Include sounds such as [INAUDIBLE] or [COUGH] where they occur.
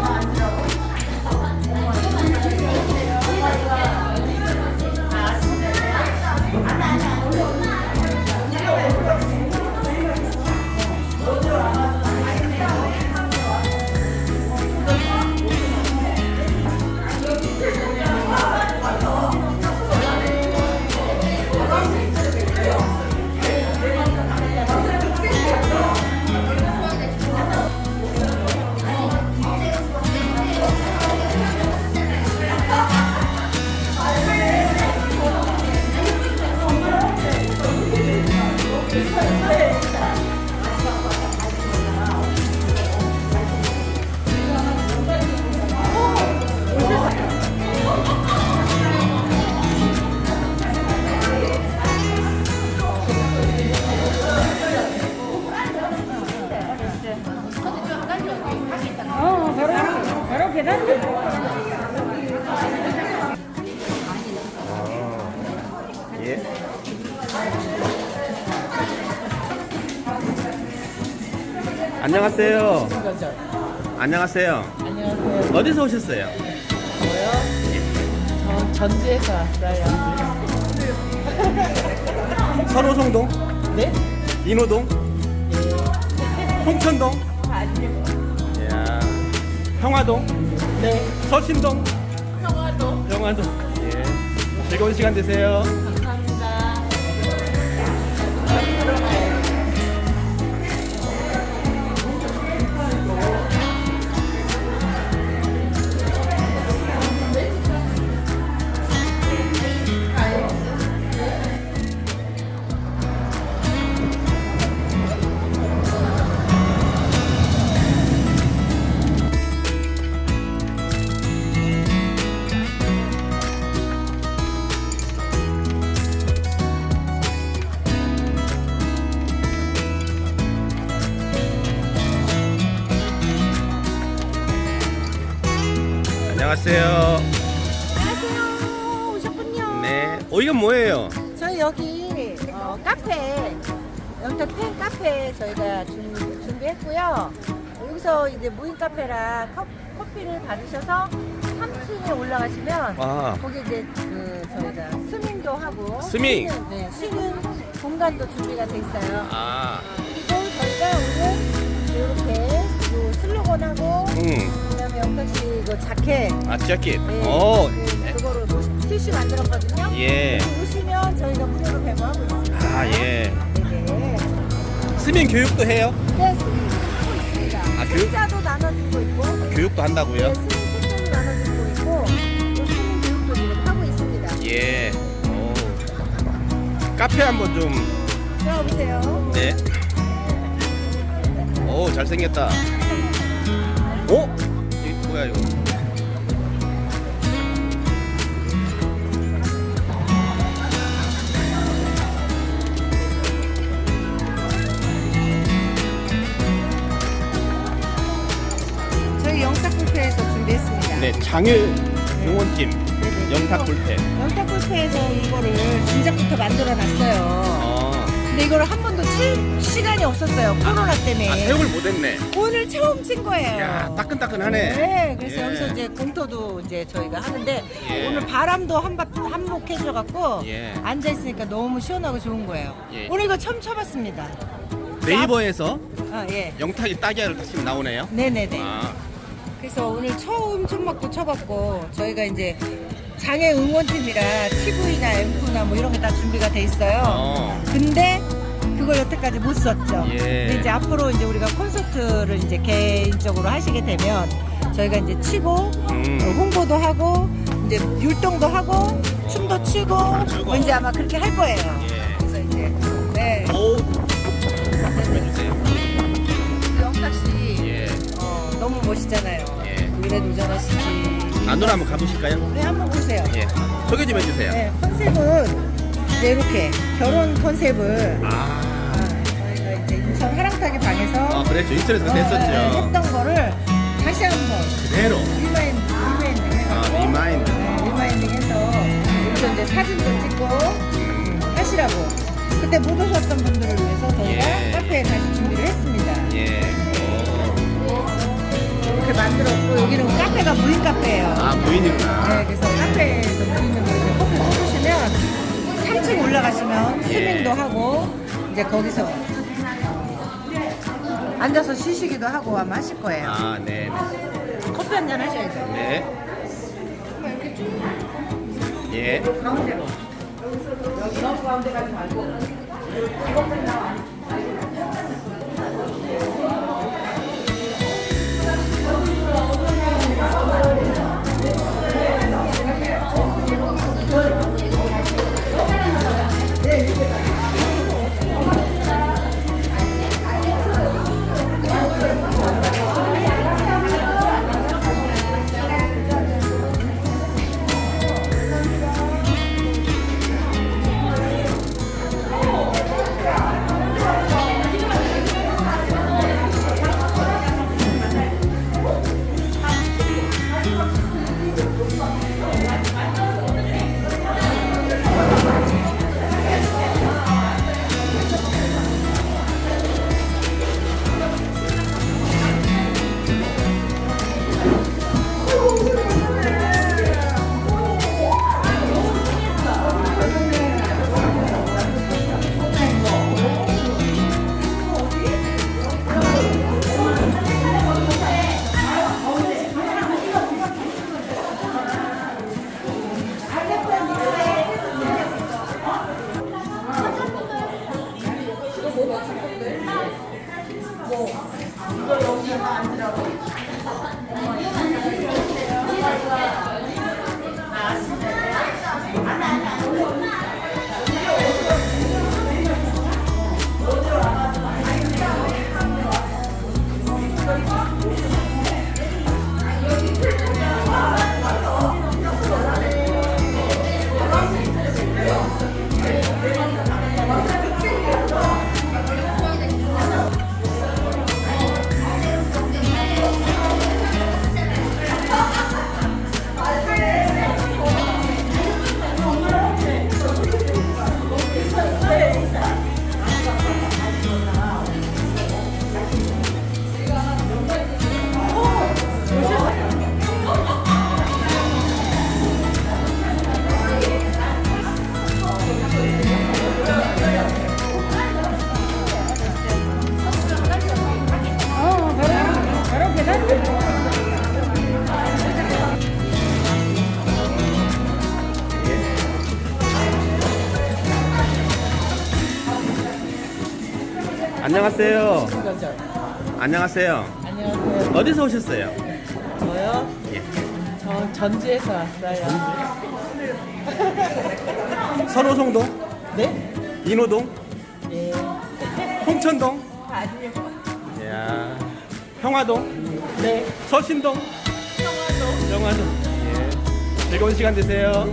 어, 안녕하세요. 안녕하세요. 안녕하세요. 어디서 오셨어요? 저요? 저 전주에서 왔어요. [LAUGHS] 선호송동, 네? 인호동, 홍천동, 아니요. 야, 평화동, 네. 서신동, 평화도. 영화동. 예. 즐거운 시간 되세요. 안녕하세요. 안녕하세요. 오셨군요. 네. 어, 이건 뭐예요? 저희 여기 어, 카페, 영탁 팬 카페 저희가 준, 준비했고요. 여기서 이제 무인 카페랑 컵, 커피를 받으셔서 3층에 올라가시면 와. 거기 이제 그 저희가 스밍도 하고 스밍? 쉬는, 네, 쉬는 공간도 준비가 돼 있어요. 아, 그리고 저희가 오늘 이렇게 요 슬로건하고 음. 그다음에 영탁 씨 이거 자켓 아, 자켓. 네, 오, 그, 그거로 티슈 만들었거든요. 예. 오시면 저희가 무료로 배모하고 있습니다. 아, 예. 네네. 스민 교육도 해요? 네, 스님 하고 있습니다. 아, 교육? 책자도 나눠주고 있고, 교육도 한다고요? 네, 스님 책자도 나눠주고 있고, 또 스님 교육도 지금 하고 있습니다. 예. 오. 카페 한번 좀. 들어오세요. 네. 오, 잘생겼다. 오? 이 뭐야, 이거? 저희 영탁불패에서 준비했습니다. 네, 장일 응원팀. 네네. 영탁 불패. 영탁불패에서 이거를 진작부터 만들어 놨어요. 어. 근데 이거를 한 번도 칠 시간이 없었어요. 코로나 때문에. 아, 사용을 못했네. 오늘 처음 친 거예요. 야, 따끈따끈하네. 네, 그래서 예. 여기서 이제 공터도 이제 저희가 하는데 예. 오늘 바람도 한박 한몫 해줘갖고 예. 앉아 있으니까 너무 시원하고 좋은 거예요. 예. 오늘 이거 처음 쳐봤습니다. 네이버에서 아 예, 영탁이 따기야를 다시 나오네요. 네네네. 아, 그래서 오늘 처음 천막도 쳐봤고 저희가 이제 장애 응원팀이라 TV나 앰프나 뭐 이런 게 다 준비가 돼 있어요. 어. 근데 그걸 여태까지 못 썼죠. 예. 근데 이제 앞으로 이제 우리가 콘서트를 이제 개인적으로 하시게 되면 저희가 이제 치고 음. 어, 홍보도 하고 이제 율동도 하고 춤도 추고 추고. 뭐 이제 아마 그렇게 할 거예요. 예. 그래서 이제 네. 오. 좀 해주세요. 영탁 씨 예. 어, 너무 멋있잖아요. 예. 노래 도전하시지. 안으로 한번 가보실까요? 네, 한번 보세요. 예. 소개 좀 해주세요. 네, 컨셉은 이제 이렇게 결혼 컨셉을 아. 아, 인천 하랑타기 방에서 아, 그랬죠. 인터넷에서 어, 네, 했었죠. 했던 거를 다시 한번 그대로. 리마인드, 리마인딩 해서 아, 리마인드. 네, 리마인딩 해서 여기서 이제 사진도 찍고 하시라고 그때 못 오셨던 분들을 위해서 저희가 예. 카페에 다시 준비를 했습니다 예. 오. 이렇게 만들었고 또 여기는 카페가 무인 카페예요. 아. 네, 그래서 카페에서 무인으로 이제 커피 뽑으시면 3층 올라가시면 스밍도 하고 이제 거기서 앉아서 쉬시기도 하고 아마 하실 거예요. 아, 네. 커피 한 잔 하셔야죠. 네. 예. 가운데로. 여기 너무 가운데 가지 말고. 이것만 나와. 어, 안녕하세요. 안녕하세요. 안녕하세요. 어디서 오셨어요? 저요? 예. 저 전주에서 왔어요. 선호송동, 네? 인호동, 예. 홍천동, 아니요. 야, 평화동, 네. 서신동, 평화도. 영화동. 예. 즐거운 시간 되세요.